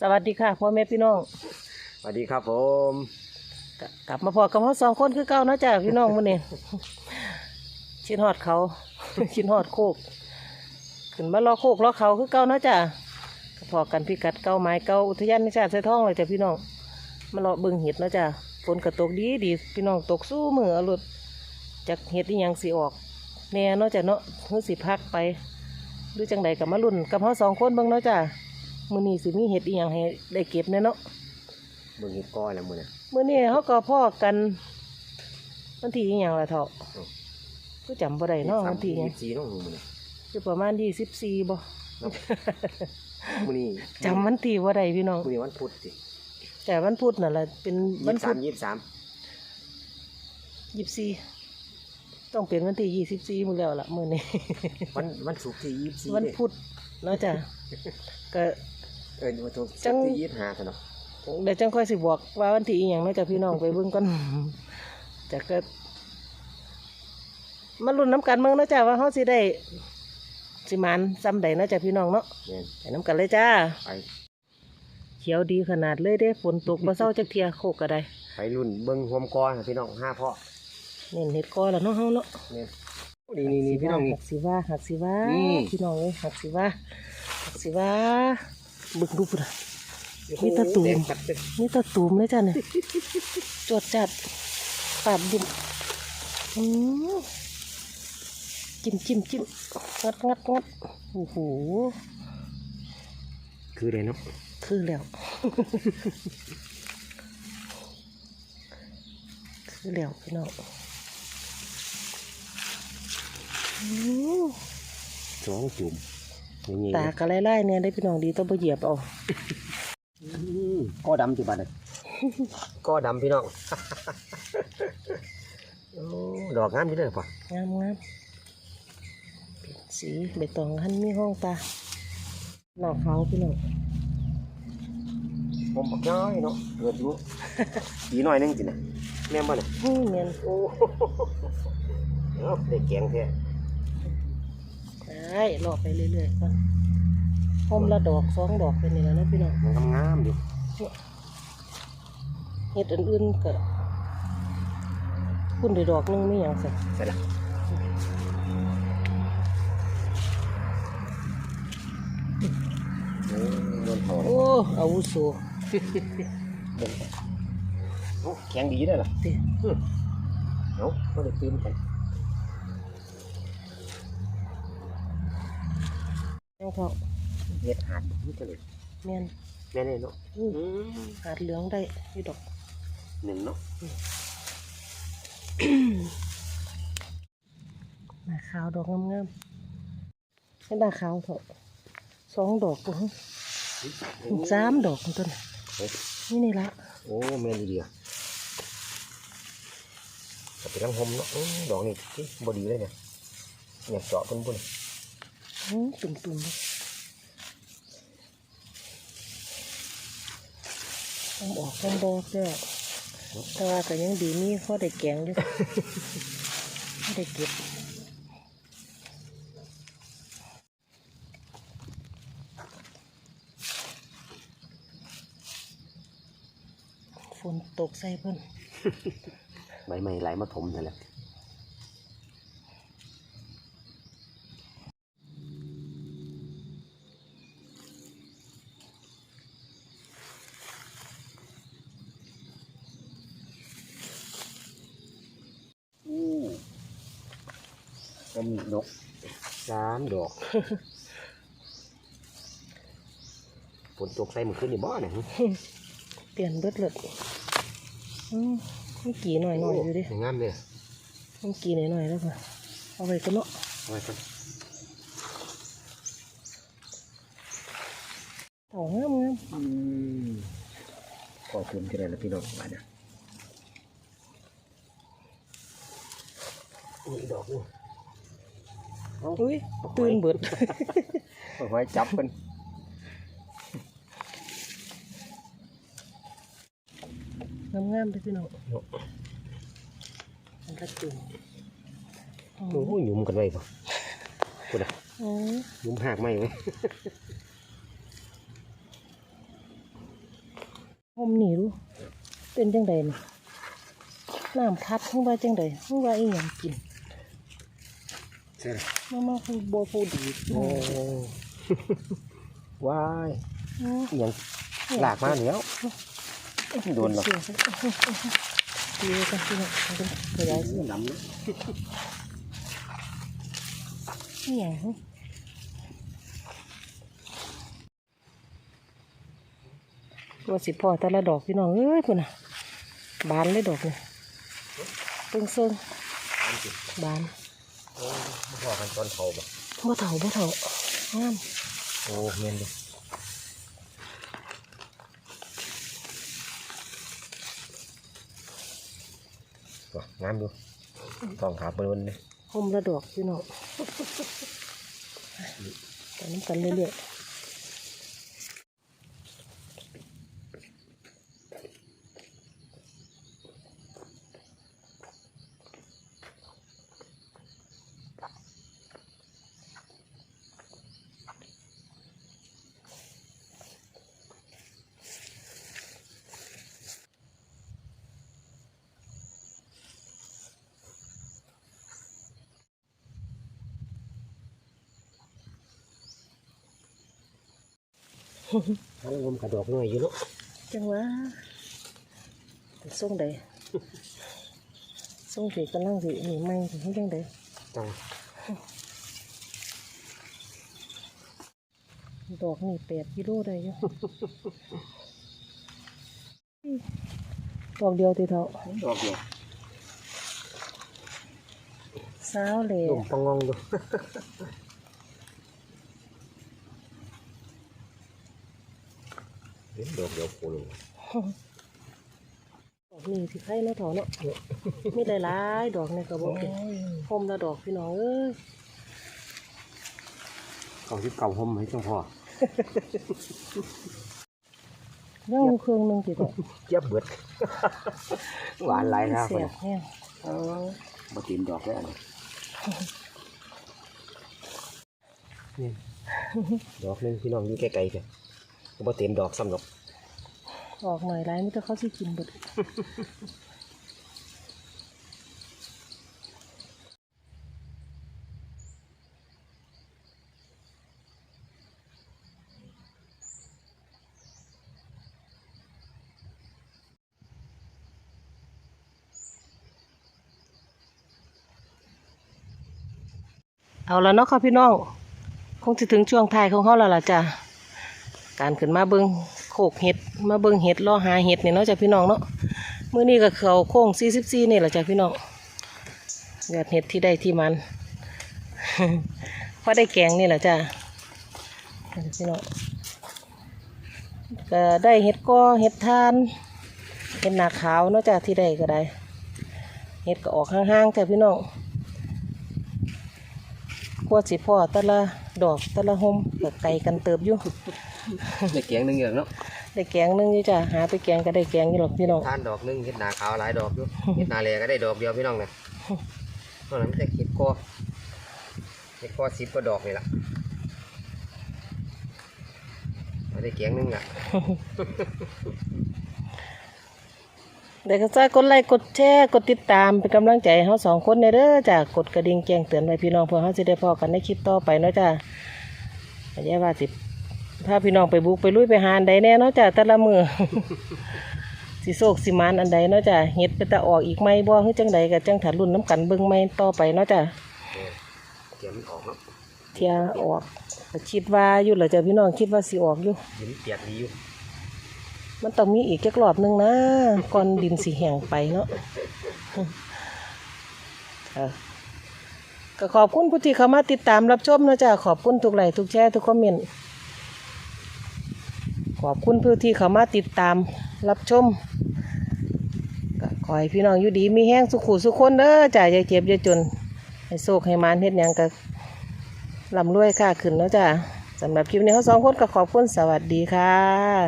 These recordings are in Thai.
สวัสดีค่ะพ่อแม่พี่น้องสวัสดีครับผมกะกลับมาพอกับเขาสองคนคือเก่าเนาะจ้าพี่น้องมื้อนี้ชินฮอดเขา ชินฮอดโคกขึ้นมารอโคกรอเขาคือเก่าเนาะจ้าก็พอกันพิกัดเก่าไม้เก่าอุทยานนิชาติไซท้องเลยจ้ะพี่น้องมารอเบิ่งเห็ดเนาะจ้าฝนก็ตกดีดีพี่น้องตกสู้มือเอารถจากเห็ดที่ยังสิออกแน่เนาะจ้ะเนาะเฮือสิพักไปหรือจังใดกับมาลุ่นกับเขาสองคนเบิ่งเนาะจ้า มื้อนี้สิมีเห็ดอีหยังให้ได้เก็บแน่เนาะเบิ่งเห็ดก้อยแล้วมื้อนี้เมื่อนี้เขาก็พ่อกันวันที่อหย่างละเถาะก็จำบ่ได้เนาะวันที่หยังสี่เนาะมื้อนี้คือประมาณยี่สิบสี่บ่มื้อนี้จำวันที่ว่าได้พี่น้องมื้อนี้วันพุธสิแต่วันพุธน่ะละเป็นวันพุธยี่สิบสามยี่สิบสี่ต้องเป็นวันที่ยี่สิบสี่มื้อแล้วล่ะมื้อนี้วันวันศุกร์ที่ยี่สิบสี่วันพุธเนาะจ้ะก็ เออวันศุกร์จัง ที่ยี่สิบห้าซะเนาะเดี๋ยวจังค่อยสิบอกว่าวันที่อหย่างเนาะจ้ะพี่น้องไปเบิ่งก่อนจะก็มาลุ้นน้ำกันเมืองเนาะจ้ะว่าเขาสิได้สิหมานซ้ำใดเนาะจ้ะพี่น้องเนาะแม่นไปน้ำกันเลยจ้า ไปเขียวดีขนาดเลยเด้ฝนตกมาเศร้าจักเทียโคกก็ได้ไปรุ่นเบิ่งหวมก้อยพี่น้องห้าเพาะเน้นเห็ดก้อแล้วเนาะเฮาเนาะแม่นนี่นี่นี่พี่น้องนี่ หักสิว่าหักสิว่านี่พี่น้องเอ้ยหักสิว่าหักสิว่า บึกดูปุ่นอะมีแตะตูมแดงจัดเลยนี่ตะตูมเลยจ้ะเนี่ยจดจัดปาดบุ่มอืมจิ้มจิ้มจิ้มงัดงัดงัดโอ้โหคือเลยเนาะคือแล้ว คือแล้วพี่น้องอืมสองจุ่มนี่ ตากระไล่ๆเนี่ยได้พี่น้องดีต้องไปเหยียบเอาก้อดำจุบัดเลยก้อดำพี่น้องโอ้ดอกงามอยู่เลยป่ะงามงามเป็นสีใบตองหันมีห้องตาหน้าขาวพี่น้องผมบักน้อยเนาะเกิดอยู่ปีน้อยหนึงสินะแม่นบ่เนี่ยอืมเนียนโอ้เอาได้แกงแท้ได้ รอไปเรื่อยๆก่อนพมละดอกสองดอกเป็นนี่แล้วนะพี่น้องมันงามๆอยู่เห็ดอื่นๆก็คุณได้ดอกหนึงไม่อย่างสิใช่ละโอ้เงินทองโอ้อาวุโสโอ้แข็งดีได้อล่ะติอืมเนาะก็ได้ตื่นกัน ยังพอเฮ็ดหาดนี่ก็เลยแม่นแม่นี่เนาะอืมอืมหาดเหลืองได้ที่ดอกหนึ่งเนาะหน้าขาวดอกงามๆให้หน้าขาวเถอะสองดอกปุ๊บสามดอกต้นเฮ้ยนี่นี่ละโอ้แม่นดีเดียวก็เป็นน้ำหอมเนาะอืมดอกนี่ที่บดีเลยเนี่ยเนี่ยเจาะเพิ่นพุ่ นอืมตุ่มต้องออกต้องบอกด้อแต่ว่าก็ยังดีมีข้อได้แกงอยู่ข้อได้เก็บฝนตกใส่เพิ่นใบไม้ไหลมาถมนั่นแหละ ก็มีดอกสามดอกฝนตกใส่มันขึ้นในบ้านเนี่ยเปลี่ยนเบิดเลยอืมมีกี่หน่อยหน่อยๆอยู่ดิงามเลยมีกี่หน่อยหน่อยๆแล้วค่ะเอาไปกันเนาะเอาไว้ก่อนเต่างามงามอืมขอคืนกันเลยนะพี่น้องมาเนี่ยนี่อีกดอกหนึงเอาอุ้ยตื่นเบิดเอาไว้จับมันงามงามๆเลยพี่น้องมันกระตุ่มโอ้โหหยุ่มกันไว้ป่ะคุณอะโอ้ยหยุ่มหักไหมไหมมหนีรู้เป็นจังใดนี่น้ำพัดเพิ่งว่าจังใดเพิ่งว่าอีหยังกิน ใช่มามาคือบัวผู้ดีโอ้ว้ายอืมอหยังหลากมาแล้วโดนหรอเสียซะดีกันพี่น้องเอาเป็นขยายเสียงดำนะนี่หยังหึว่าสิพ่อแต่ละดอกพี่น้องเอ้ยคุณน่ะบานเลยดอกนี่เพิ่งเซิงบาน โอ้พอกันตอนเผาบ่บ่เฒ่าบ่เฒ่างามโอ้เมนเลยว่ะงามดูทองขาเปิ้นเลยห่มละดอกพี่น้องแต่น้ำกันเรื่อยๆ ทั้งรวมกระดอกหน่อยอยู่เนาะจังหวะแต่ส่งใดส่งสิกำลังสินี่ไม่ถึงจังใดจังดอกนี่แปดกิโลได้อยู่ดอกเดียวตีเท่าดอกเดียวสาวเหล่ลมปองงองดู เห็นดอกเดียวโคโลดอกนี่สิไข่เนาะเถาเนาะมีหลายๆดอกในกระบอกพมละดอกพี่น้องเอ้ยเก่าที่เก่าห่มให้จังพอยังอยู่เครื่องหนึงติเถาเจ็บเบิดหวานหลายนะคเสีนยบเนี่ยอ๋อมาตีนดอกแล้วอันนี้นี่ดอกหนึงพี่น้องอยู่ไกลๆกัน มาเต็มดอกซ้ำดอกออกหน่อยไรไม่ต้องเขาสิกินเบิดเอาแล้วเนาะค่ะพี่น้อง คงจะถึงช่วงท้ายของเขาแล้วล่ะจ้ะ การขึ้นมาเบิงโขกเห็ดมาเบิงเห็ดล่อหาเห็ดเนี่เนาะจ้ะพี่น้องเนาะเมื้อนี้ก็เขาโค้ง44นี่แหละจ้ะพี่น้องยอดเห็ดที่ได้ที่มันพอได้แกงนี่แหละจ้ะพี่น้องก็ได้เห็ดก้อเห็ดทานเห็ดหนาขาวเนาะจ้ะที่ได้ก็ได้เห็ดก็ออกห่างๆจ้ะพี่น้องกว่าสิพ่อต่ละดอกต่ละหมก็ไกลกันเติบอยู่ ได้แกงหนึงอย่างเนาะได้แกงหนึงอยู่จ้ะหาไปแกงก็ได้แกงอยู่หรอกพี่น้องทานดอกหนึงเห็ดหนาขาวหลายดอกอยู่ เห็ดหนาแลก็ได้ดอกเดียวพี่น้องเนี่ยตอนนั้นไม่ได้เห็ดกอเห็ดกอสิบก็ดอกนี่แหละมาได้แกงหนึงอะเด็กก็จะกดไลค์กดแชร์กดติดตามเป็นกำลังใจให้เราสองคนในเด้อจ้ะกดกระดิ่งแจ้งเตือนไว้พี่น้องเพื่อเขาจะได้พอกันในคลิปต่อไปเนาะจ้ะไม่ใช่ว่าสิ ถ้าพี่น้องไปบุกไปลุยไปหาอันใดแน่เนาะจ้ะแต่ละมือ สิโศกสิมานอันใดเนาะจ้ะเฮ็ดไปแต่ออกอีกไหมบ่คือจังใดก็จังถัดรุ่นน้ำกันเบิ่งไหมต่อไปเนาะจ้ะเดี๋ยวมันออกเนาะเที่ยออกก็คิดว่าอยู่เหรอจ้ะพี่น้องคิดว่าสิออกอยู่เห็นเปียกดีอยู่มันต้องมีอีกจักรอบหนึงนะก่อนดินสีแห้งไปเนาะเออก็ขอบคุณผู้ที่เข้ามาติดตามรับชมนะจ๊ะขอบคุณทุกไลค์ทุกแชร์ทุกคอมเมนต์ข อบคุณผู้ที่เข้ามาติดตามรับชมก็ขอให้พี่น้องอยู่ดีมีแห้งสุขุสุขคนเด้อจ่ายใจเจ็บอย่าจน ให้โชคให้มานเฮ็ดหยังก็ลำรวยค่าขึ้นแล้วจ้ะสำหรับคลิปนี้เขาสองคนก็ขอบคุณสวัสดีค่ะ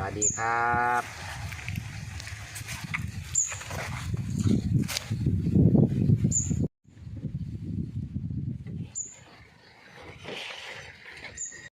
สวัสดีครับ